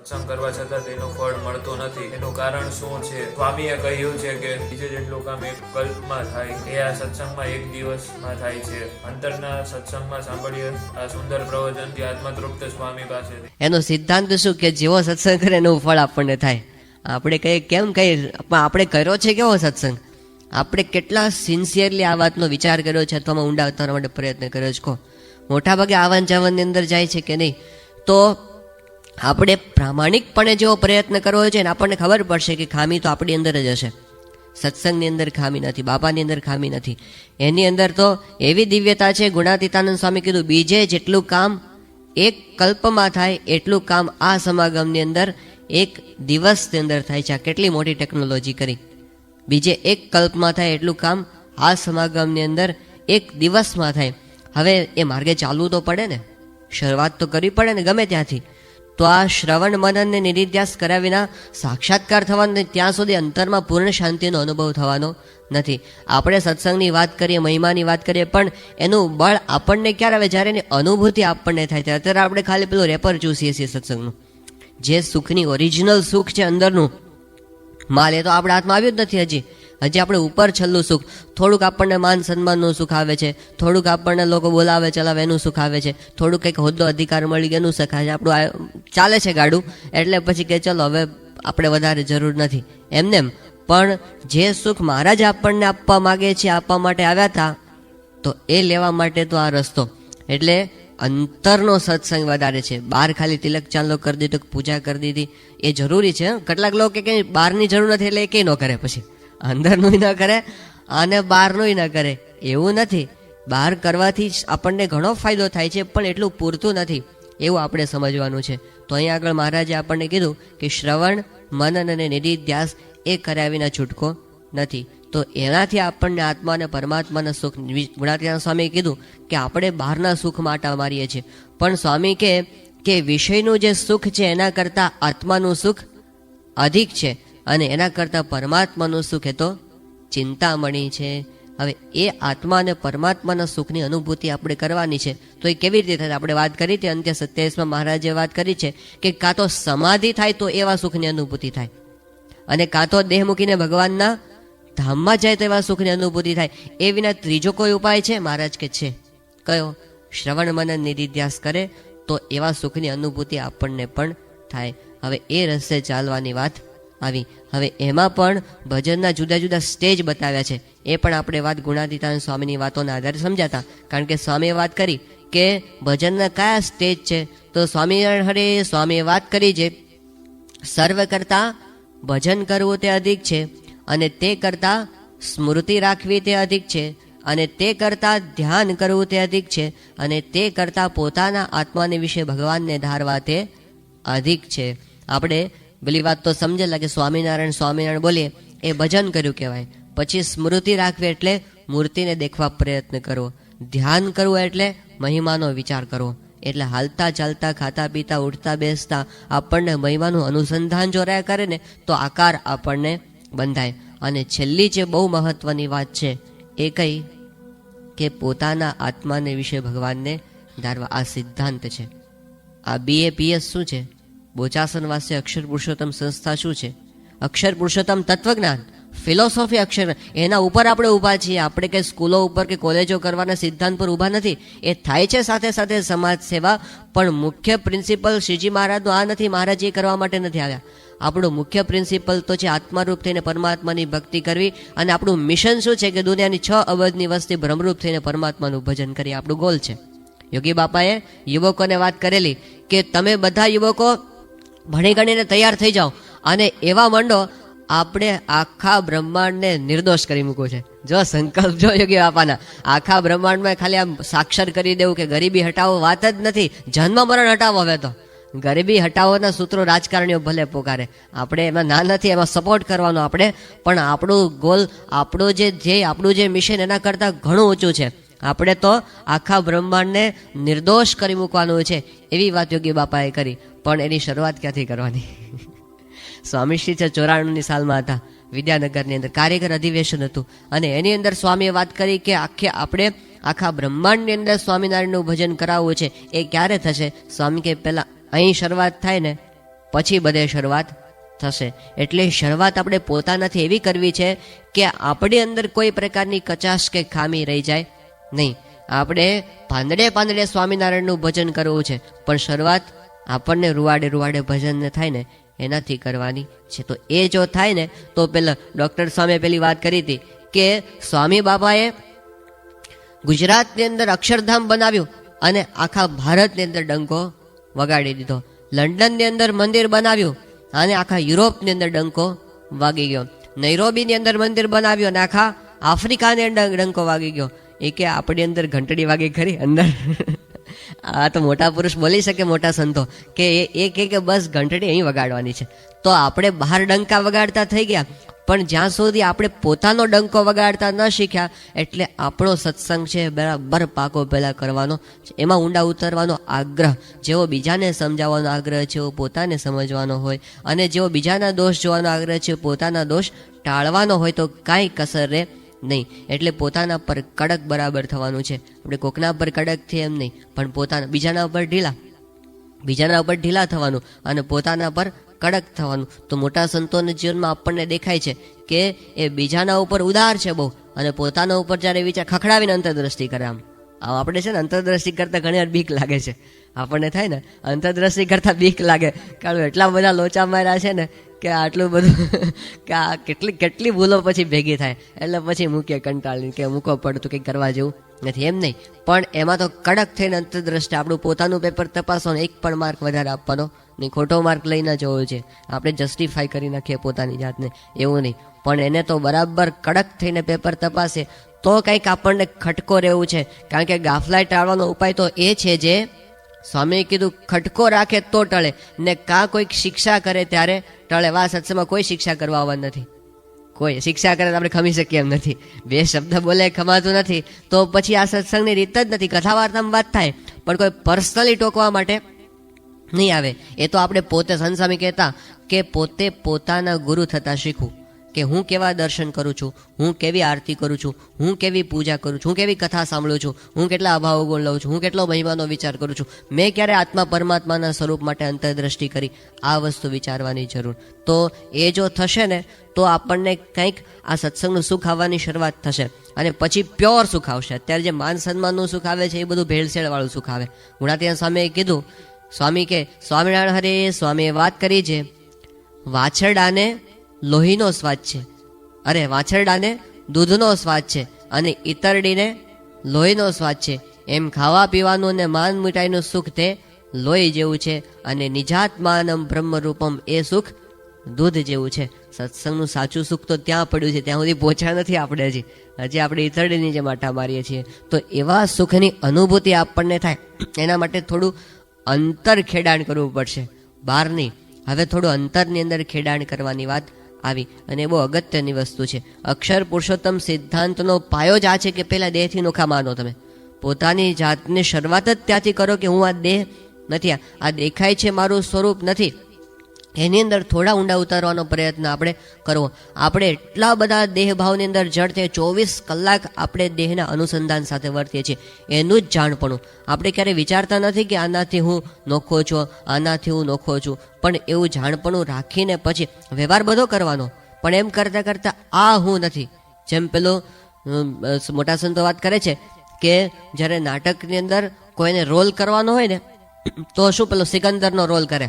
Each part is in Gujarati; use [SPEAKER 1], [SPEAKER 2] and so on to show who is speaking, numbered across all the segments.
[SPEAKER 1] સત્સંગ કરવા છતાં તેનું ફળ મળતું નથી. એનું કારણ શું છે? સ્વામીએ કહ્યું છે કે બીજે જેટલું કામ એક કલ્પમાં થાય, એ આ સત્સંગમાં એક દિવસમાં થાય છે. અંતરના સત્સંગમાં સાંભળીએ, આ સુંદર પ્રવચનથી આત્મતૃપ્ત સ્વામી પાસે
[SPEAKER 2] એનો સિદ્ધાંત શું કે જેવો સત્સંગ કરે એનું ફળ આપણને થાય? આપણે કઈ, કેમ કઈ, પણ આપણે કર્યો છે કેવો સત્સંગ? આપણે કેટલા સિન્સિયરલી આ વાતનો વિચાર કર્યો છે અથવા ઊંડા ઉતારવા માટે પ્રયત્ન કર્યો છે? કહો મોટાભાગે આવન જાવનની અંદર જાય છે કે નહીં? તો આપણે પ્રામાણિકપણે જેવો પ્રયત્ન કરવો છે ને આપણને ખબર પડશે કે ખામી તો આપણી અંદર જ હશે. સત્સંગની અંદર ખામી નથી, બાપાની અંદર ખામી નથી. એની અંદર તો એવી દિવ્યતા છે, ગુણાતીતાનંદ સ્વામી કીધું, બીજે જેટલું કામ એક કલ્પમાં થાય, એટલું કામ આ સમાગમની અંદર એક દિવસની અંદર થાય છે. આ કેટલી મોટી ટેકનોલોજી કરી. બીજે એક કલ્પમાં થાય, એટલું કામ આ સમાગમની અંદર એક દિવસમાં થાય. હવે એ માર્ગે ચાલવું તો પડે ને. શરૂઆત તો કરવી પડે ને, ગમે ત્યાંથી. તો આ શ્રવણ મનનને નિરિધ્યાસ કર્યા વિના સાક્ષાત્કાર થવાનો ત્યાં સુધી અંતરમાં પૂર્ણ શાંતિનો અનુભવ થવાનો નથી. આપણે સત્સંગની વાત કરીએ, મહિમાની વાત કરીએ, પણ એનું બળ આપણને ક્યારે આવે? જ્યારે એની અનુભૂતિ આપણને થાય ત્યારે. અત્યારે આપણે ખાલી પેલું રેપર ચૂસીએ છીએ સત્સંગનું. જે સુખની ઓરિજિનલ સુખ છે અંદરનું, માલ એ તો આપણા હાથમાં આવ્યું જ નથી હજી. હજી આપણે ઉપર છેલ્લું સુખ. થોડુંક આપણને માન સન્માનનું સુખ આવે છે. થોડુંક આપણને લોકો બોલાવે, ચલાવે એનું સુખ આવે છે. થોડુંક કંઈક હોદ્દો અધિકાર મળી એનું સુખ આવે છે. આપણું ચાલે છે ગાડું. એટલે પછી કે ચલો, હવે આપણે વધારે જરૂર નથી. એમને એમ. પણ જે સુખ મહારાજ આપણને આપવા માગે છે, આપવા માટે આવ્યા હતા, તો એ લેવા માટે તો આ રસ્તો. એટલે અંતરનો સત્સંગ વધારે છે. બહાર ખાલી તિલક ચાંદલો કરી દીધો, પૂજા કરી દીધી. એ જરૂરી છે. કેટલાક લોકો કે કંઈ બહારની જરૂર નથી, એટલે એ કંઈ ન કરે પછી. અંદરનું ન કરે અને બહારનું ન કરે. એવું નથી. બહાર કરવાથી આપણને ઘણો ફાયદો થાય છે, પણ એટલું પૂરતું નથી. એવું આપણે સમજવાનું છે. તો અહીંયા આગળ મહારાજે આપણને કીધું કે શ્રવણ મનન અને નિધિધ્યાસ એ કર્યા વિના છૂટકો નથી. તો એનાથી આપણને આત્મા અને પરમાત્માના સુખ ગુણાતીતાન સ્વામીએ કીધું કે આપણે બહારના સુખ માટે મારીએ છીએ. પણ સ્વામી કે વિષયનું જે સુખ છે એના કરતાં આત્માનું સુખ અધિક છે. અને એના કરતાં પરમાત્માનું સુખ એ તો ચિંતામણી છે. હવે એ આત્મા અને પરમાત્માના સુખની અનુભૂતિ આપણે કરવાની છે. તો એ કેવી રીતે થાય? આપણે વાત કરી હતી અંત્ય સત્યાવીસમાં મહારાજે વાત કરી છે કે કાં તો સમાધિ થાય તો એવા સુખની અનુભૂતિ થાય. અને કાં તો દેહ મૂકીને ભગવાનના ધામમાં જાય તો એવા સુખની અનુભૂતિ થાય. એ વિના ત્રીજો કોઈ ઉપાય છે? મહારાજ કે છે. કયો? શ્રવણ મનન નિધિધ્યાસ કરે તો એવા સુખની અનુભૂતિ આપણને પણ થાય. હવે એ રસ્તે ચાલવાની વાત આવી. હવે એમાં પણ ભજનના જુદા જુદા સ્ટેજ બતાવ્યા છે. એ પણ આપણે વાત ગુણાતીતાન સ્વામીની વાતોના આધારે સમજાતા. કારણ કે સ્વામીએ વાત કરી કે ભજનના કયા સ્ટેજ છે. તો સ્વામી હરે સ્વામીએ વાત કરી છે સર્વ કરતાં ભજન કરવું તે અધિક છે અને તે કરતાં સ્મૃતિ રાખવી તે અધિક છે અને તે કરતાં ધ્યાન કરવું તે અધિક છે અને તે કરતાં પોતાના આત્માને વિશે ભગવાનને ધારવા તે અધિક છે. આપણે પેલી વાત તો સમજેલા કે સ્વામિનારાયણ સ્વામિનારાયણ બોલીએ એ ભજન કર્યું કહેવાય. પછી સ્મૃતિ રાખવી એટલે મૂર્તિને દેખવા પ્રયત્ન કરવો. ધ્યાન કરવું એટલે મહિમાનો વિચાર કરવો. એટલે હાલતા ચાલતા, ખાતા પીતા, ઉઠતા બેસતા આપણને મહિમાનું અનુસંધાન જો કરે ને, તો આકાર આપણને બંધાય. અને છેલ્લી જે બહુ મહત્વની વાત છે, એ કઈ કે પોતાના આત્માને વિશે ભગવાનને ધારવા. આ સિદ્ધાંત છે. આ બીએપીએસ શું છે? બોચાસન વાસ્ય અક્ષર પુરુષોત્તમ સંસ્થા શું છે? અક્ષર પુરુષોત્તમ તત્વજ્ઞાન. ફિલોસોફી અક્ષર. એના ઉપર આપણે ઊભા છીએ. આપણે કે સ્કૂલો ઉપર કે કોલેજો કરવાના સિદ્ધાંત પર ઊભા નથી. એ થાય છે સાથે સાથે સમાજ સેવા, પણ મુખ્ય પ્રિન્સિપલ શ્રીજી મહારાજનો આ નથી. મહારાજ એ કરવા માટે નથી આવ્યા. આપણું મુખ્ય પ્રિન્સિપલ તો છે આત્મારૂપ થઈને પરમાત્માની ભક્તિ કરવી અને આપણું મિશન શું છે કે દુનિયાની છ અબજની વસ્તી ભ્રમરૂપ થઈને પરમાત્માનું ભજન કરી આપણું ગોલ છે. યોગી બાપાએ યુવકોને વાત કરેલી કે તમે બધા યુવકો ભણી ગણીને તૈયાર થઈ જાઓ. અને એવા માંડો આપણે આખા બ્રહ્માંડને નિર્દોષ કરી મૂકવું છે. જો સંકલ્પ જો યોગી બાપાના આખા બ્રહ્માંડમાં ખાલી આમ સાક્ષર કરી દેવું કે ગરીબી હટાવો વાત જ નથી. જન્મ મરણ હટાવો હવે તો. ગરીબી હટાવોના સૂત્રો રાજકારણીઓ ભલે પોકારે. આપણે એમાં ના નથી, એમાં સપોર્ટ કરવાનો આપણે. પણ આપણું ગોલ આપણું જે ધ્યેય, આપણું જે મિશન એના કરતાં ઘણું ઊંચું છે. આપણે તો આખા બ્રહ્માંડને નિર્દોષ કરી મૂકવાનું છે. એવી વાત યોગી બાપાએ કરી. પણ એની શરૂઆત ક્યાંથી કરવાની? સ્વામીશ્રી છે ચોરાણુંની સાલમાં હતા. વિદ્યાનગરની અંદર કાર્યકર અધિવેશન હતું. અને એની અંદર સ્વામીએ વાત કરી કે આખે આપણે આખા બ્રહ્માંડની અંદર સ્વામિનારાયણનું ભજન કરાવવું છે. એ ક્યારે થશે? સ્વામી કે પહેલાં અહીં શરૂઆત થાય ને, પછી બધે શરૂઆત થશે. એટલે શરૂઆત આપણે પોતાનાથી એવી કરવી છે કે આપણી અંદર કોઈ પ્રકારની કચાશ કે ખામી રહી જાય. નહીં. આપણે પાંદડે પાંદડે સ્વામિનારાયણનું ભજન કરવું છે, પણ શરૂઆત આપણને રૂવાડે રૂવાડે ભજન થાય ને, એનાથી કરવાની છે. તો એ જો થાય ને, તો પેલા ડૉક્ટર સ્વામીએ પેલી વાત કરી હતી કે સ્વામી બાબાએ ગુજરાતની અંદર અક્ષરધામ બનાવ્યું અને આખા ભારતની અંદર ડંકો વગાડી દીધો. લંડનની અંદર મંદિર બનાવ્યું અને આખા યુરોપની અંદર ડંકો વાગી ગયો. નૈરોબીની અંદર મંદિર બનાવ્યું અને આખા આફ્રિકાની અંદર ડંકો વાગી ગયો. એ કે આપણી અંદર ઘંટડી વાગી ખરી, અંદર. આ તો મોટા પુરુષ બોલી શકે મોટા સંતો કે એ કે કે બસ ઘંટડી અહીં વગાડવાની છે. તો આપણે બહાર ડંકા વગાડતા થઈ ગયા, પણ જ્યાં સુધી આપણે પોતાનો ડંકો વગાડતા ન શીખ્યા, એટલે આપણો સત્સંગ છે બરાબર પાકો પહેલાં કરવાનો, એમાં ઊંડા ઉતરવાનો આગ્રહ. જેવો બીજાને સમજાવવાનો આગ્રહ છે, એવો પોતાને સમજવાનો હોય. અને જેવો બીજાના દોષ જોવાનો આગ્રહ છે, પોતાના દોષ ટાળવાનો હોય તો કાંઈ કસર રહે નહીં. એટલે પોતાના પર કડક બરાબર થવાનું છે. આપણે કોકના પર કડક થઈએ એમ નહીં, પણ પોતાના, બીજાના ઉપર ઢીલા. બીજાના ઉપર ઢીલા થવાનું અને પોતાના પર કડક થવાનું. તો મોટા સંતોના જીવનમાં આપણને દેખાય છે કે એ બીજાના ઉપર ઉદાર છે બહુ અને પોતાના ઉપર જ્યારે વિચાર ખખડાવીને અંતરદ્રષ્ટિ કરે આમ. આમ આપણે છે ને અંતરદ્રષ્ટિ કરતાં ઘણી વાર બીક લાગે છે. આપણને થાય ને અંતરદ્રષ્ટિ કરતાં બીક લાગે. કારણ એટલા બધા લોચા માર્યા છે ને કે આટલું બધું કે આ કેટલી કેટલી ભૂલો પછી ભેગી થાય. એટલે પછી મૂકીએ કંટાળીને કે મૂકો પડતું કંઈક કરવા જેવું નથી, એમ નહીં. પણ એમાં તો કડક થઈને અંતરદ્રષ્ટિ આપણું પોતાનું પેપર તપાસો ને એક પણ માર્ક વધારે આપવાનો નહીં ખોટો માર્ક લઈને જવો છે આપણે જસ્ટિફાઈ કરી નાખીએ પોતાની જાતને, એવું નહીં. પણ એને તો બરાબર કડક થઈને પેપર તપાસે તો કંઈક આપણને ખટકો રહેવું છે. કારણ કે ગાફલાઈ ટાળવાનો ઉપાય તો એ છે જે, સ્વામીએ કીધું, ખટકો રાખે તો ટળે. ને કાં કોઈક શિક્ષા કરે ત્યારે ટળે, વા સત્સંગમાં કોઈ શિક્ષા કરવા આવવા નથી. કોઈ શિક્ષા કરે તો આપણે ખમી શકીએ એમ નથી. બે શબ્દ બોલે, ખમાતું નથી, તો પછી આ સત્સંગની રીત જ નથી. કથા વાર્તામાં વાત થાય, પણ કોઈ પર્સનલી ટોકવા માટે નહીં આવે. એ તો આપણે પોતે સંસામી કહેતા કે પોતે પોતાના ગુરુ થતા શીખવું. કે હું કેવા દર્શન કરું છું, હું કેવી આરતી કરું છું, હું કેવી પૂજા કરું છું, હું કેવી કથા સાંભળું છું, હું કેટલા અભાવો ગુણ લઉં છું, હું કેટલો મહિમાનો વિચાર કરું છું. મેં ક્યારે આત્મા પરમાત્માના સ્વરૂપ માટે અંતરદ્રષ્ટિ કરી આ વસ્તુ વિચારવાની જરૂર. તો એ જો થશે ને, તો આપણને કંઈક આ સત્સંગનું સુખ આવવાની શરૂઆત થશે. અને પછી પ્યોર સુખ આવશે. અત્યારે જે માન સન્માનનું સુખ આવે છે, એ બધું ભેળસેળવાળું સુખ આવે. ગુણાતીય સ્વામીએ કીધું, સ્વામી કે, સ્વામિનારાયણ હરે, સ્વામીએ વાત કરી છે વાછરડાને લોહીનો સ્વાદ છે. અરે વાછરડાને દૂધનો સ્વાદ છે અને ઈતરડીને લોહીનો સ્વાદ છે. એમ ખાવા પીવાનું અને માન મીઠાઈનું સુખ તે લોહી જેવું છે અને નિજાત્માનમ બ્રહ્મરૂપમ એ સુખ દૂધ જેવું છે. સત્સંગનું સાચું સુખ તો ત્યાં પડ્યું છે, ત્યાં સુધી પહોંચ્યા નથી આપણે હજી. હજી આપણે ઈતરડીની જે માટા મારીએ છીએ. તો એવા સુખની અનુભૂતિ આપણને થાય, એના માટે થોડું અંતર ખેડાણ કરવું પડશે. બહારની હવે થોડું અંતરની અંદર ખેડાણ કરવાની વાત આવી. અને બહુ અગત્યની વસ્તુ છે. અક્ષર પુરુષોત્તમ સિદ્ધાંતનો પાયો જ આ છે કે પહેલાં દેહથી નોખા માનો તમે. પોતાની જાતની શરૂઆત જ ત્યાંથી કરો કે હું આ દેહ નથી આ દેખાય છે મારું સ્વરૂપ નથી. એની અંદર થોડા ઊંડા ઉતારવાનો પ્રયત્ન આપણે કરવો. આપણે એટલા બધા દેહભાવની અંદર જડ તે ચોવીસ કલાક આપણે દેહના અનુસંધાન સાથે વર્તીએ છીએ. એનું જ જાણપણું. આપણે ક્યારેય વિચારતા નથી કે આનાથી હું નોખો છું, આનાથી હું નોખો છું. પણ એવું જાણપણું રાખીને પછી વ્યવહાર બધો કરવાનો. પણ એમ કરતાં કરતાં આ હું નથી. જેમ પેલો મોટા સંતો વાત કરે છે કે જ્યારે નાટકની અંદર કોઈને રોલ કરવાનો હોય ને, તો શું પેલો સિકંદરનો રોલ કરે?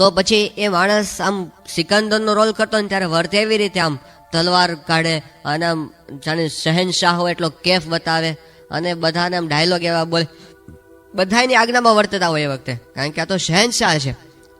[SPEAKER 2] તો પછી એ માણસ આમ સિકંદરનો રોલ કરતો ને ત્યારે વર્તે એવી રીતે આમ તલવાર કાઢે અને આમ જાણે શહેનશાહ હોય એટલો કેફ બતાવે અને બધાને આમ ડાયલોગ એવા બોલે. બધાની આજ્ઞામાં વર્તતા હોય એ વખતે, કારણ કે આ તો શહેનશાહ છે.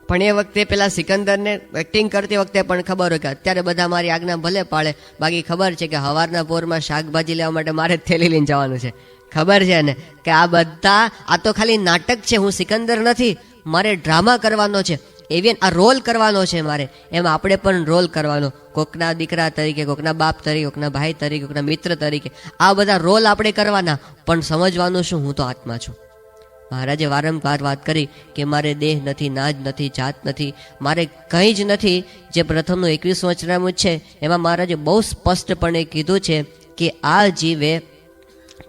[SPEAKER 2] પણ એ વખતે પેલા સિકંદરને એક્ટિંગ કરતી વખતે પણ ખબર હોય કે અત્યારે બધા મારી આજ્ઞા ભલે પાડે બાકી ખબર છે કે હવારના પોરમાં શાકભાજી લેવા માટે મારે થેલી લઈને જવાનું છે. ખબર છે ને કે આ બધા, આ તો ખાલી નાટક છે, હું સિકંદર નથી, મારે ડ્રામા કરવાનો છે. એવી આ રોલ કરવાનો છે મારે. એમ આપણે પણ રોલ કરવાનો. કોકના દીકરા તરીકે, કોકના બાપ તરીકે, કોકના ભાઈ તરીકે, કોકના મિત્ર તરીકે. આ બધા રોલ આપણે કરવાના. પણ સમજવાનું શું? હું તો આત્મા છું. મહારાજે વારંવાર વાત કરી કે મારે દેહ નથી, નાજ નથી, જાત નથી. મારે કંઈ જ નથી. જે પ્રથમનું એકવીસ વચનામું છે, એમાં મહારાજે બહુ સ્પષ્ટપણે કીધું છે કે આ જીવે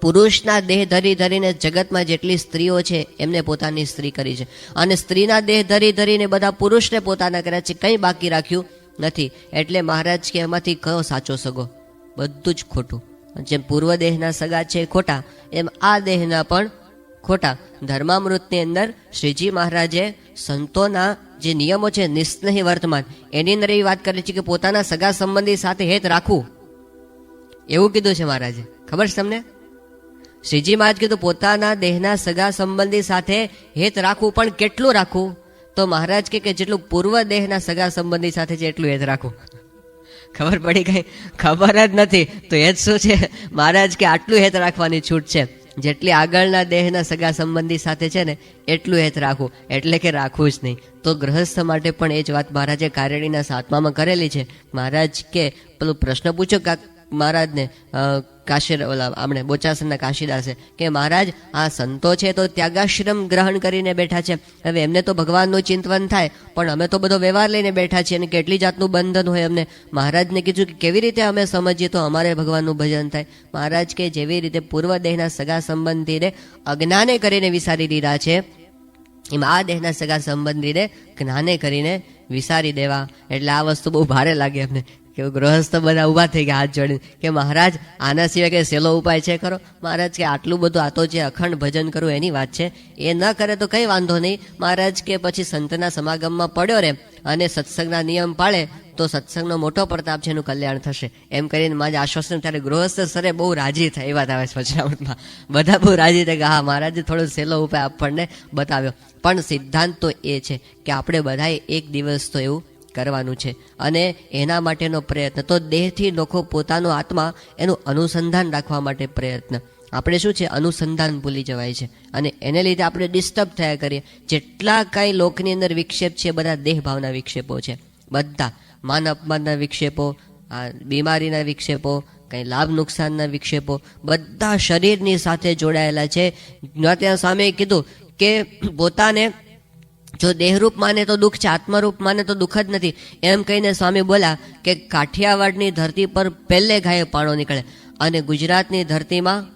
[SPEAKER 2] પુરુષના દેહ ધરી ધરીને જગતમાં જેટલી સ્ત્રીઓ છે, એમને પોતાની સ્ત્રી કરી છે. અને સ્ત્રીના દેહ ધરી ધરીને બધા પુરુષને પોતાના કર્યા છે, કંઈ બાકી રાખ્યું નથી. એટલે મહારાજ કે એમાંથી કયો સાચો સગો? બધું જ ખોટું. જેમ પૂર્વ દેહના સગા છે ખોટા, એમ આ દેહના પણ ખોટા. ધર્મામૃતની અંદર શ્રીજી મહારાજે સંતોના જે નિયમો છે, નિસ્નેહી વર્તમાન, એની અંદર એવી વાત કરી છે કે પોતાના સગા સંબંધી સાથે હેત રાખવું. એવું કીધું છે મહારાજે. ખબર છે તમને? શ્રીજી મહારાજ કીધું, પોતાના દેહના સગા સંબંધી સાથે હેત રાખવું પણ કેટલું રાખવું? તો મહારાજ કે જેટલું પૂર્વ દેહના સગા સંબંધી સાથે છે, એટલું હેત રાખવું. ખબર પડી ગઈ? ખબર જ નથી. તો હેત શું છે? મહારાજ કે, આટલું હેત રાખવાની છૂટ છે. જેટલી આગળના દેહના સગા સંબંધી સાથે છે ને, એટલું હેત રાખવું. એટલે કે, રાખવું જ નહીં. તો ગ્રહસ્થ માટે પણ એ જ વાત મહારાજે કારેણીના સાતમામાં કરેલી છે. મહારાજ કે, પેલું પ્રશ્ન પૂછો કાક મહારાજને અ, કાશી ઓલા આપણે બોચાસનના કાશીદાસે કે મહારાજ આ સંતો છે તો ત્યાગાશ્રમ ગ્રહણ કરીને બેઠા છે. હવે એમને તો ભગવાનનું ચિંતવન થાય પણ અમે તો બધો વ્યવહાર લઈને બેઠા છીએ અને કેટલી જાતનું બંધન હોય અમને. મહારાજને કીધું કે કેવી રીતે અમે સમજીએ તો અમારે ભગવાનનું ભજન થાય. મહારાજ કે જેવી રીતે પૂર્વ દેહના સગા સંબંધીને અજ્ઞાને કરીને વિસારી દીધા છે એમ આ દેહના સગા સંબંધીને જ્ઞાને કરીને વિસારી દેવા. એટલે આ વસ્તુ બહુ ભારે લાગે અમને. કે ગૃહસ્થ બધા ઊભા થઈ ગયા, હાથ જોડીને. કે મહારાજ, આના સિવાય કે સહેલો ઉપાય છે ખરો? મહારાજ કે આટલું બધું આ તો જે અખંડ ભજન કરવું એની વાત છે. એ ન કરે તો કંઈ વાંધો નહીં. મહારાજ કે પછી સંતના સમાગમમાં પડ્યો રે અને સત્સંગના નિયમ પાળે, તો સત્સંગનો મોટો પ્રતાપ છે એનું કલ્યાણ થશે. એમ કરીને મારે આશ્વાસન ત્યારે ગૃહસ્થ સરે બહુ રાજી થાય, એ વાત આવે છે વચનામૃતમાં બધા બહુ રાજી થાય કે, હા, મહારાજે થોડો સહેલો ઉપાય આપણને બતાવ્યો. પણ સિદ્ધાંત તો એ છે કે આપણે બધાએ એક દિવસ તો એવું કરવાનું છે. અને એના માટેનો પ્રયત્ન, તો દેહથી લોકો પોતાનો આત્મા એનું અનુસંધાન રાખવા માટે પ્રયત્ન. આપણે શું છે? અનુસંધાન ભૂલી જવાય છે. અને એને લીધે આપણે ડિસ્ટર્બ થયા કરીએ. જેટલા કાંઈ લોકની અંદર વિક્ષેપ છે, બધા દેહ ભાવના વિક્ષેપો છે. બધા માન અપમાનના વિક્ષેપો, આ બીમારીના વિક્ષેપો, કંઈ લાભ નુકસાનના વિક્ષેપો, બધા શરીરની સાથે જોડાયેલા છે. ત્યાં સામે કીધું કે પોતાને જો દેહરૂપ માને તો દુઃખ છે આત્મરૂપ માને તો દુઃખ જ નથી. એમ કહીને સ્વામી બોલા કે કાઠિયાવાડની ધરતી પર પહેલે ઘાયે પાણો નીકળે અને ગુજરાતની ધરતીમાં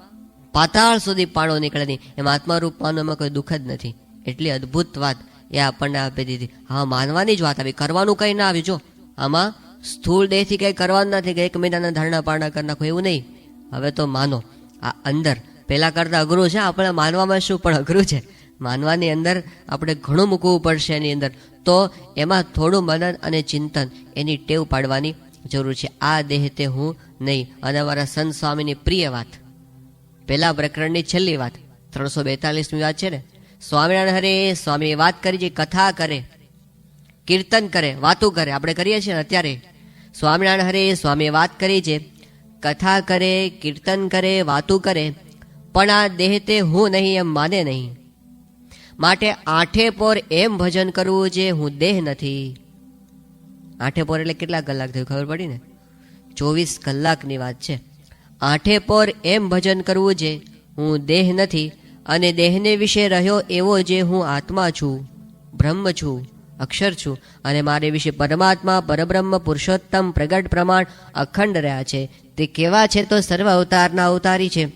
[SPEAKER 2] પાતાળ સુધી પાણો નીકળે નહીં. એમ આત્મરૂપ માનવામાં કોઈ દુઃખ જ નથી. એટલી અદ્ભુત વાત એ આપણને આપી દીધી. હા, માનવાની જ વાત આવી કરવાનું કંઈ ના આવ્યું જો, આમાં સ્થૂળ દેહથી કંઈ કરવાનું નથી કે એક મહિનાના ધારણા પારણા કરી નાખો, એવું નહીં. હવે તો માનો, આ અંદર પહેલાં કરતાં અઘરું છે, આપણે માનવામાં શું પણ અઘરું છે? માનવાની અંદર આપણે ઘણું મૂકવું પડશે એની અંદર. તો એમાં થોડું મનન અને ચિંતન એની ટેવ પાડવાની જરૂર છે. આ દેહ તે હું નહીં, અને અમારા સંત સ્વામીની પ્રિય વાત. પહેલા પ્રકરણની છેલ્લી વાત, ત્રણસો બેતાલીસમી વાત છે ને? સ્વામિનારાયણ હરે, સ્વામી વાત કરી છે કથા કરે, કીર્તન કરે, વાતું કરે, આપણે કરીએ છીએ અત્યારે? સ્વામિનારાયણ હરે સ્વામી વાત કરી છે, કથા કરે, કીર્તન કરે, વાતું કરે, પણ આ દેહ તે હું નહીં એમ માને નહીં. માટે આઠે પોર એમ ભજન કરવું જે હું દેહ નથી. આઠે પોર એટલે કેટલા કલાક થયું ખબર પડી ને? ચોવીસ કલાકની વાત છે. આઠે પોર એમ ભજન કરવું જે હું દેહ નથી અને દેહને વિશે રહ્યો એવો જે હું આત્મા છું, બ્રહ્મ છું, અક્ષર છું અને મારે વિશે પરમાત્મા, પરબ્રહ્મ, પુરુષોત્તમ, પ્રગટ પ્રમાણ અખંડ રહ્યા છે. તે કેવા છે તો સર્વ અવતારના અવતારી છે.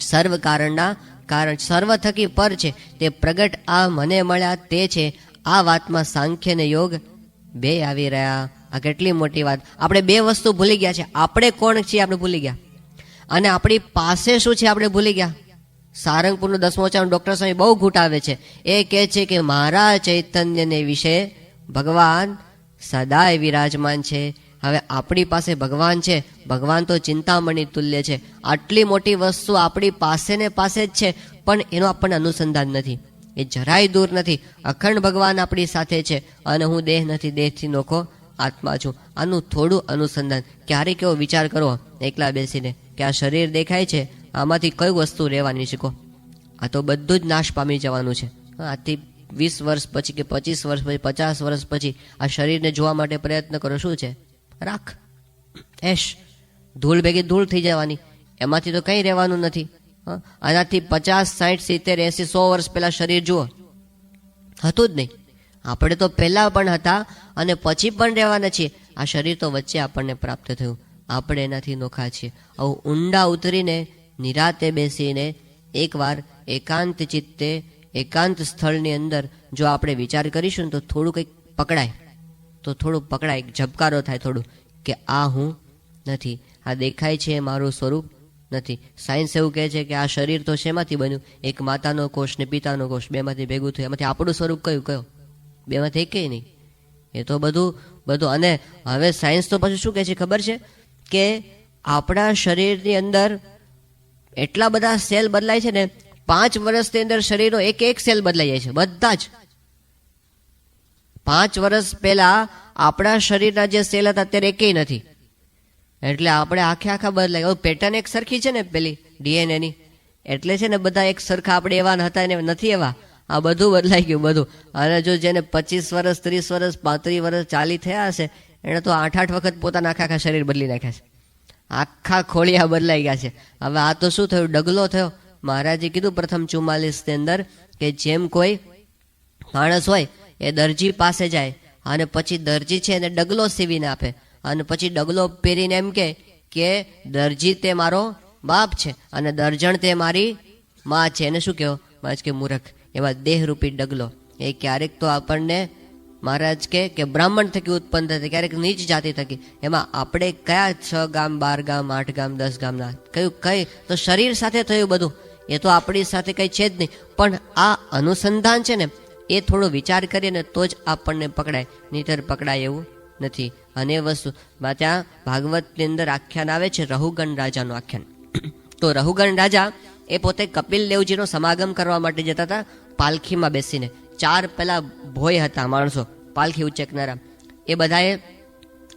[SPEAKER 2] સર્વ કારણના કારણ સર્વ થકી પર છે. તે પ્રગટ આ મને મળ્યા તે છે. આ વાતમાં સાંખ્ય ને યોગ બે આવી રહ્યા. આ કેટલી મોટી વાત. આપણે બે વસ્તુ ભૂલી ગયા છે. આપણે કોણ છીએ? આપણે ભૂલી ગયા. અને આપણી પાસે શું છે? આપણે ભૂલી ગયા. સારંગપુરનું દસમો ચાર ડૉક્ટર સ્વામી બહુ ઘૂંટાવે છે. એ કહે છે કે મારા ચૈતન્યને વિશે ભગવાન સદાય વિરાજમાન છે. હવે આપણી પાસે ભગવાન છે. ભગવાન તો ચિંતામણી તુલ્ય છે. આટલી મોટી વસ્તુ આપણી પાસે ને પાસે જ છે, પણ એનું આપણને અનુસંધાન નથી. એ જરાય દૂર નથી. અખંડ ભગવાન આપણી સાથે છે અને હું દેહ નથી, દેહથી નોખો આત્મા છું. આનું થોડું અનુસંધાન. ક્યારેક એવો વિચાર કરો એકલા બેસીને, કે આ શરીર દેખાય છે, આમાંથી કઈ વસ્તુ રહેવાની શીખો. આ તો બધું જ નાશ પામી જવાનું છે. આથી વીસ વર્ષ પછી કે પચીસ વર્ષ પછી, પચાસ વર્ષ પછી આ શરીરને જોવા માટે પ્રયત્ન કરો. શું છે? રાખ. એશ, ધૂળ ભેગી ધૂળ થઈ જવાની. એમાંથી તો કંઈ રહેવાનું નથી. આનાથી પચાસ સાઠ સિત્તેર, એંસી, સો વર્ષ પહેલાં શરીર જુઓ. હતું જ નહીં. આપણે તો પહેલાં પણ હતા અને પછી પણ રહેવાના છીએ. આ શરીર તો વચ્ચે આપણને પ્રાપ્ત થયું. આપણે એનાથી નોખા છીએ. આવું ઊંડા ઉતરીને, નિરાતે બેસીને, એકવાર એકાંત ચિત્તે, એકાંત સ્થળની અંદર જો આપણે વિચાર કરીશું તો થોડું કંઈક પકડાય. તો થોડું પકડાય ઝબકારો થાય થોડું, કે આ હું નથી. આ દેખાય છે મારું સ્વરૂપ નથી. સાયન્સ એવું કહે છે કે આ શરીર તો શેમાંથી બન્યું? એક માતાનો કોષ ને પિતાનો કોષ, બેમાંથી ભેગું થયું. એમાંથી આપણું સ્વરૂપ કયું? કયો? બેમાંથી એકેય નહીં. એ તો બધું બધું. અને હવે સાયન્સ તો પછી શું કહે છે? ખબર છે? કે આપણા શરીરની અંદર એટલા બધા સેલ બદલાય છે ને, પાંચ વર્ષની અંદર શરીરનો એક એક સેલ બદલાઈ જાય છે. બધા જ. પાંચ વર્ષ પહેલા આપણા શરીરના જે સેલ હતા અત્યારે એકેય નથી. એટલે આપણે આખે આખા બદલાય. હવે પેટર્ન એક સરખી છે ને પેલી ડીએનએની? એટલે છે ને બધા એક સરખા આપણે એવા હતા એને નથી એવા. આ બધું બદલાઈ ગયું બધું. અને જો જેને પચીસ વર્ષ, ત્રીસ વર્ષ, પાંત્રીસ વર્ષ ચાલી થયા હશે એણે તો આઠ આઠ વખત પોતાના આખા આખા શરીર બદલી નાખ્યા છે. આખા ખોળિયા બદલાઈ ગયા છે. હવે આ તો શું થયું? ડગલો થયો. મહારાજે કીધું પ્રથમ ચુમ્માલીસની અંદર કે જેમ કોઈ માણસ હોય એ દરજી પાસે જાય અને પછી દરજી છે એને ડગલો સીવીને આપે. અને પછી ડગલો પહેરીને એમ કે કે દરજી તે મારો બાપ છે અને દરજણ તે મારી માં છે. એને શું કહેવો? મહારાજ કે, મૂરખ, એવા દેહરૂપી ડગલો. એ ક્યારેક તો આપણને, મહારાજ કે કે બ્રાહ્મણ થકી ઉત્પન્ન થતી, ક્યારેક નીચ જાતિ થકી. એમાં આપણે કયા છ ગામ, બાર ગામ, આઠ ગામ, દસ ગામના કયું, કઈ? તો શરીર સાથે થયું બધું. એ તો આપણી સાથે કંઈ છે જ નહીં. પણ આ અનુસંધાન છે ને એ થોડો વિચાર કરીએ ને તો જ આપણને પકડાય. નહીતર પકડાય એવું નથી. અને વસ્તુ ત્યાં ભાગવતની અંદર આખ્યાન આવે છે રહુગણ રાજાનું આખ્યાન. તો રહુગણ રાજા એ પોતે કપિલ દેવજીનો સમાગમ કરવા માટે જતા હતા, પાલખીમાં બેસીને. ચાર પેલા ભોય હતા માણસો, પાલખી ઉચકનારા. એ બધાએ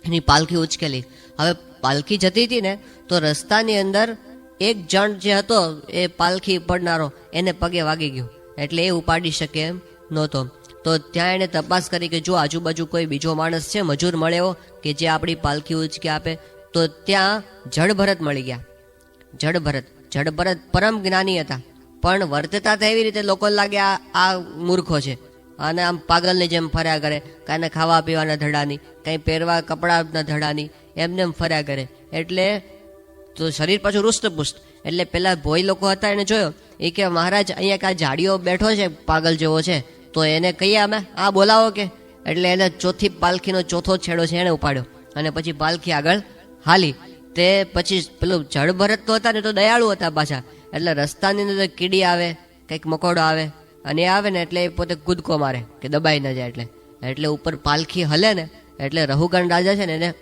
[SPEAKER 2] એની પાલખી ઉચકેલી. હવે પાલખી જતી હતી ને, તો રસ્તાની અંદર એક જણ જે હતો એ પાલખી પડનારો, એને પગે વાગી ગયો. એટલે એ ઉપાડી શકે એમ. નહોતો. તો ત્યાં એણે તપાસ કરી કે જો આજુબાજુ કોઈ બીજો માણસ છે, મજૂર મળ્યો કે જે આપણી પાલખી ઉચકી આપે, તો ત્યાં જડભરત મળી ગયા. જડભરત જડભરત પરમ જ્ઞાની હતા. પણ વર્તતા તો એવી રીતે લોકો લાગે આ આ મૂર્ખો છે. અને આમ પાગલની જેમ ફર્યા કરે. કાંઈ ખાવા પીવાના ધડાની, કંઈ પહેરવા કપડાના ધડાની, એમને એમ ફર્યા કરે. એટલે તો શરીર પાછું રૂષ્ટપુષ્ટ એટલે પેલા ભોય લોકો હતા એને જોયો. એ કે, મહારાજ, અહીંયા કાં જાડીઓ બેઠો છે, પાગલ જેવો છે. તો એને કહીએ અમે આ બોલાવો કે. એટલે એને ચોથી પાલખીનો ચોથો છેડો છે એને ઉપાડ્યો. અને પછી પાલખી આગળ હાલી. તે પછી પેલું જળભરત તો હતા ને તો દયાળુ હતા પાછા. એટલે રસ્તાની અંદર કીડી આવે, કંઈક મકોડો આવે, અને એ આવે ને એટલે એ પોતે કૂદકો મારે, કે દબાઈ ન જાય એટલે. એટલે ઉપર પાલખી હલે ને, એટલે રહુગણ રાજા છે ને એને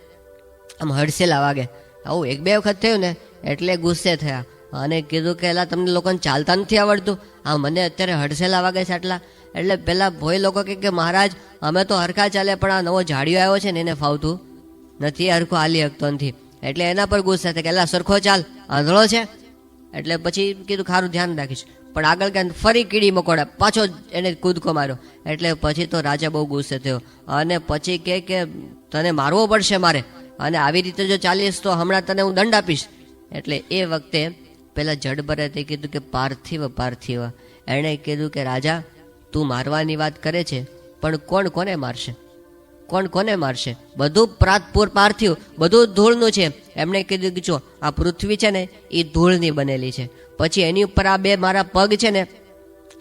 [SPEAKER 2] આમ હડસેલા વાગે. આવું એક બે વખત થયું ને, એટલે ગુસ્સે થયા. અને કીધું કે એલા, તમને લોકોને ચાલતા નથી આવડતું? આ મને અત્યારે હડસેલા વાગે છે આટલા. એટલે પેલા ભોય લોકો કહે કે, મહારાજ, અમે તો હરખા ચાલે પણ આ નવો જાડિયો આવ્યો છે ને એને ફાવતું. નથી, હરખો હાલી શકતો નથી. એટલે એના પર ગુસ્સે થાય કે, એલા, સરખો ચાલ, આંધળો છે. એટલે પછી કીધું ખારું ધ્યાન રાખીશ. પણ આગળ ક્યાં ફરી કીડી મકોડા, પાછો એને કૂદકો માર્યો. એટલે પછી તો રાજા બહુ ગુસ્સે થયો. અને પછી કહે કે, તને મારવો પડશે મારે. અને આવી રીતે જો ચાલીશ, તો હમણાં તને હું દંડ આપીશ. એટલે એ વખતે પેલા તે કીધું કે પાર્થિવ પાર્થિવ. એણે કીધું કે, રાજા, તું મારવાની વાત કરે છે, પણ કોણ કોને મારશે? કોણ કોને મારશે? બધું પ્રાતપુર પાર્થિવ, બધું ધૂળનું છે. એમણે કીધું કે, જો, આ પૃથ્વી છે ને એ ધૂળની બનેલી છે. પછી એની ઉપર આ બે મારા પગ છે ને,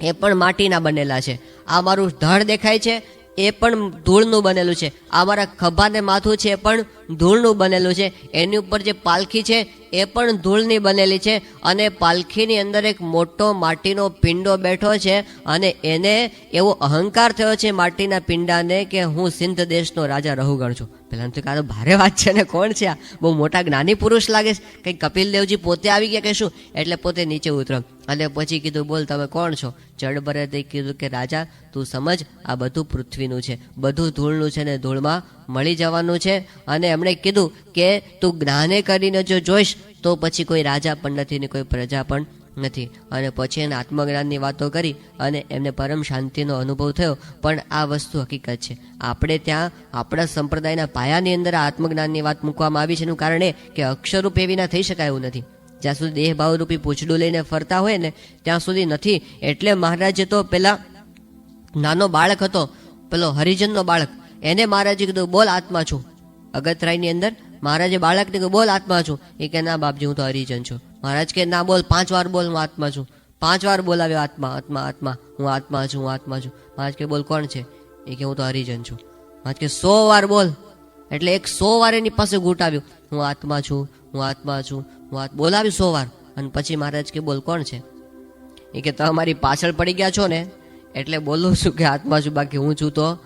[SPEAKER 2] એ પણ માટીના બનેલા છે. આ મારું ધડ દેખાય છે એ પણ ધૂળનું બનેલું છે. આ મારા ખભા માથું છે એ પણ ધૂળનું બનેલું છે. એની ઉપર જે પાલખી છે એ પણ ધૂળની બનેલી છે અને પાલખીની અંદર એક મોટો માટીનો પિંડો બેઠો છે અને એને એવો અહંકાર થયો છે માટીના પિંડાને કે હું સિંધ દેશનો રાજા રહુગણ છું. પેલા તો કાં ભારે વાત છે ને કોણ છે આ? બહુ મોટા જ્ઞાની પુરુષ લાગે છે. કંઈક કપિલ દેવજી પોતે આવી ગયા કે શું? એટલે પોતે નીચે ઉતરો અને પછી કીધું, બોલ, તમે કોણ છો? જડભરતે કીધું કે, રાજા, તું સમજ, આ બધું પૃથ્વીનું છે. બધું ધૂળનું છે ને ધૂળમાં મળી જવાનું છે. અને એમણે કીધું કે, તું જ્ઞાને કરીને જો જોઈશ, તો પછી કોઈ રાજા પણ નથી ને કોઈ પ્રજા પણ નથી. અને પછી એને આત્મજ્ઞાનની વાતો કરી અને એમને પરમ શાંતિનો અનુભવ થયો. પણ આ વસ્તુ હકીકત છે. આપણે ત્યાં, આપણા સંપ્રદાયના પાયાની અંદર આત્મજ્ઞાનની વાત મૂકવામાં આવી છે એનું કારણ એ કે અક્ષરરૂપ એવી ના થઈ શકાય એવું નથી. જ્યાં સુધી દેહભાવરૂપી પૂછડું લઈને ફરતા હોય ને, ત્યાં સુધી નથી. એટલે મહારાજે તો પેલા નાનો બાળક હતો, પેલો હરિજનનો બાળક. એને મહારાજે કીધું, બોલ આત્મા છું. અગતરાયની અંદર મહારાજે બાળકને કીધું, બોલ આત્મા છું. એ કે, ના બાપજી, હું તો હરિજન છું. મહારાજ કે, ના બોલ, પાંચ વાર બોલ, હું આત્મા છું. પાંચ વાર બોલાવ્યો, આત્મા આત્મા આત્મા, હું આત્મા છું, હું આત્મા છું. મહારાજ કે, બોલ, કોણ છે? એ કે, હું તો હરિજન છું. મહારાજ કે, સો વાર બોલ. એટલે એક સો વાર એની પાસે ઘૂંટ આવ્યું. હું આત્મા છું, હું આત્મા છું, હું બોલાવ્યું સો વાર. અને પછી મહારાજ કે, બોલ, કોણ છે? એ કે, તમે મારી પાછળ પડી ગયા છો ને, એટલે બોલું છું કે, આત્મા છું, બાકી હું છું તો.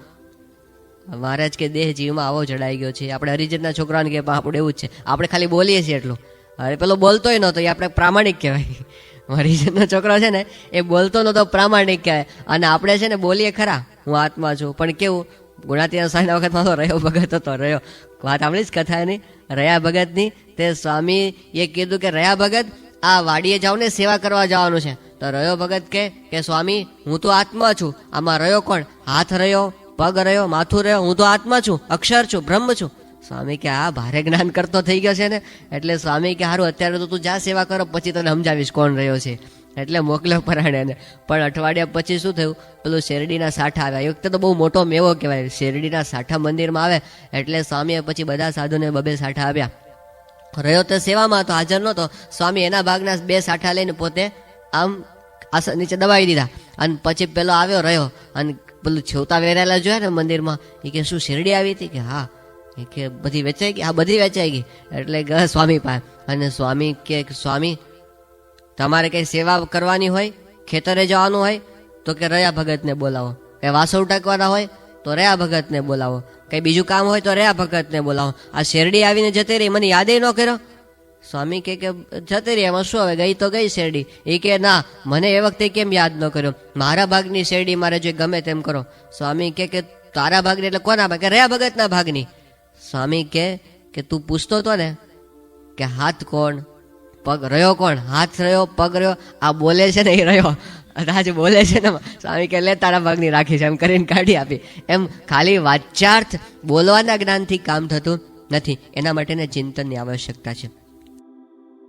[SPEAKER 2] મહારાજ કે, દેહ જીવમાં આવો જડાઈ ગયો છે. આપણે હરિજનના છોકરાને કે આપણે એવું જ છે. આપણે ખાલી બોલીએ છીએ એટલું. અરે, પેલો બોલતોય નહોતો, એ આપણે પ્રામાણિક કહેવાય. હરિજનનો છોકરો છે ને, એ બોલતો નહોતો, પ્રામાણિક કહેવાય. અને આપણે છે ને, બોલીએ ખરા, હું આત્મા છું. પણ કેવું ગુણાતીના સાંજના વખતમાં તો રહ્યો ભગત હતો, રહ્યો. વાત સાંભળી જ કથા એની રહ્યા ભગતની, તે સ્વામી એ કીધું કે, રહ્યા ભગત, આ વાડીએ જાઓ ને સેવા કરવા જવાનું છે. તો રહ્યો ભગત કે કે સ્વામી, હું તો આત્મા છું. આમાં રહ્યો કોણ? હાથ રહ્યો, પગ રહ્યો, માથું રહ્યો. હું તો આત્મા છું, અક્ષર છું, બ્રહ્મ છું. સ્વામી કે આ ભારે જ્ઞાન કરતો થઈ ગયો છે ને. એટલે સ્વામી કે સારું અત્યારે તો તું જા સેવા કરો, પછી તને સમજાવીશ કોણ રહ્યો છે. એટલે મોકલ્યો પરાણેને પણ અઠવાડિયા પછી શું થયું? પેલું શેરડીના સાઠા આવ્યા. એ વખતે તો બહુ મોટો મેવો કહેવાય. શેરડીના સાઠા મંદિરમાં આવે, એટલે સ્વામીએ પછી બધા સાધુને બબે સાઠા આવ્યા રહ્યો તો સેવામાં તો હાજર નહોતો. સ્વામી એના ભાગના બે સાઠા લઈને પોતે આમ આસન નીચે દબાવી દીધા. અને પછી પેલો આવ્યો, રહ્યો. અને પેલું છેવતા વેરાયેલા જોયા ને મંદિરમાં. એ કે, શું શેરડી આવી હતી? કે, હા. કે બધી વેચાઈ ગઈ? આ બધી વેચાઈ ગઈ. એટલે ગયા સ્વામી પાસે. અને સ્વામી કે સ્વામી, તમારે કઈ સેવા કરવાની હોય, ખેતરે જવાનું હોય, તો કે રહ્યા ભગતને બોલાવો. કઈ વાસણ ઉટકવાના હોય, તો રહ્યા ભગતને બોલાવો. કઈ બીજું કામ હોય, તો રહ્યા ભગતને બોલાવો. આ શેરડી આવીને જતી રહી, મને યાદે ન કર્યો. સ્વામી કે કે, જતી રહી, એમાં શું હવે? ગઈ તો ગઈ શેરડી. એ કે, ના, મને એ વખતે કેમ યાદ ન કર્યો? મારા ભાગની શેરડી મારે જે ગમે તેમ કરો. સ્વામી કે કે, તારા ભાગની એટલે કોના ભાગ? રહ્યા ભગતના ભાગની. સ્વામી કે કે તું પૂછતો હતો ને, કે હાથ કોણ? પગ રહ્યો કોણ? હાથ રહ્યો, પગ રહ્યો? આ બોલે છે ને, એ રહ્યો. રાજ બોલે છે ને, સ્વામી કે, લે, તારા પગની રાખી છે એમ કરીને કાઢી આપી. એમ ખાલી વાચાર્થ બોલવાના જ્ઞાનથી કામ થતું નથી. એના માટેને ચિંતનની આવશ્યકતા છે.